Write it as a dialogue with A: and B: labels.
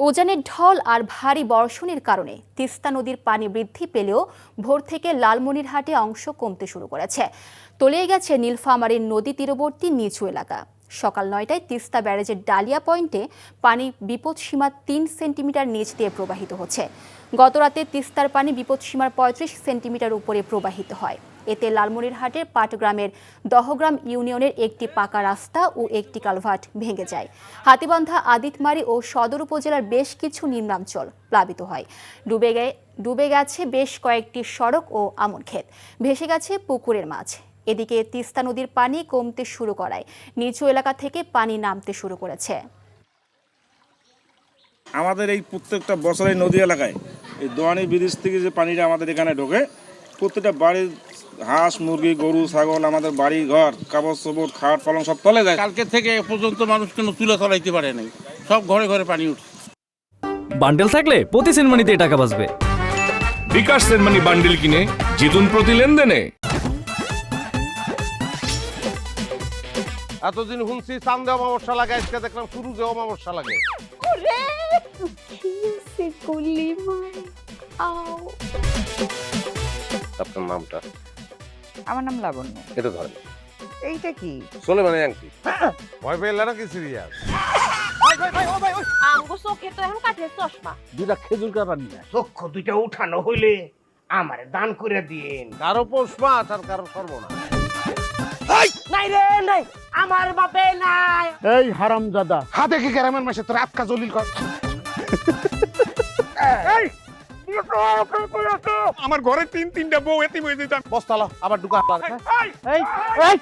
A: উজানের ঢল আর ভারী বর্ষণের কারণে তিস্তা নদীর পানি বৃদ্ধি পেলেও ভোর থেকে লালমনিরহাটে অংশ কমতে শুরু করেছে। তলিয়ে গেছে নীলফামারীর নদী তীরবর্তী নিচু এলাকা। সকাল নয়টায় তিস্তা ব্যারেজের ডালিয়া পয়েন্টে পানি বিপদসীমা তিন সেন্টিমিটার নিচ দিয়ে প্রবাহিত হচ্ছে। গতরাতে তিস্তার পানি বিপদসীমার পঁয়ত্রিশ সেন্টিমিটার উপরে প্রবাহিত হয়। এতে লালমনিরহাটের পাটগ্রামের দহগ্রাম ইউনিয়নের একটি পাকা রাস্তা ও একটি কালভার্ট ভেঙে যায়। হাতিবান্ধা, আদিতমারি ও সদর উপজেলার বেশ কিছু নিম্নাঞ্চল প্লাবিত হয়। ডুবে গে, ডুবে গেছে বেশ কয়েকটি সড়ক ও আমন ক্ষেত। ভেসে গেছে পুকুরের মাছ। এদিকে তিস্তা নদীর পানি কমতে শুরু করায়। নিচু এলাকা থেকে পানি নামতে শুরু করেছে।
B: আমাদের এই প্রত্যেকটা বছরের নদী এলাকায় এই দোয়ানি ব্রিজ থেকে যে পানিটা আমাদের এখানে ঢোকে, প্রত্যেকটা বাড়ির হাঁস মুরগি গরু ছাগল আমাদের বাড়ি ঘর কাপড় চোপড় খাট পালং সব তলে যায়।
C: কালকে থেকে এ পর্যন্ত মানুষ কোনো তুলে চলাইতে পারে নাই। সব ঘরে ঘরে পানি উঠছে।
D: বান্ডেল থাকলে প্রতি সেনমানিতে টাকা বাঁচবে।
E: বিকাশ সেনমানি বান্ডিল কিনে জিতুন প্রতি লেনদেনে।
F: এতদিন শুনছি চান্দে অমাবস্যা লাগে আজকে দেখলাম শুরুতে অমাবস্যা লাগে।
G: ওরে কিসে গুলি আও।
F: আপনার নামটা?
H: আমার নাম লাবণ্য।
F: এটা ধরেন।
H: এইটা কি?
F: চলে মানে আংটি। ভয় পেলে নাকি সিরিয়াস?
G: আমগো চোখে তো এখন কাঠের চশমা।
C: দুটা খেজুর কাটা নিয়ে।
I: চক্ষু দুইটা উঠানো হইলে আমার দান করে দিন
F: কারও পৌষ মাছ আর কারও সর্বনাশ।
I: নাই রে নাই! আমার বাপে নাই।
C: এই হারামজাদা।
F: হাতে কি গ্রামের মাসে তোর আটকা জলিল কর?
E: আমার ঘরে তিন তিনটা বউ এতিম হয়ে যেতাম
F: বস্তালো আবার ঢুকা
C: এই! এই!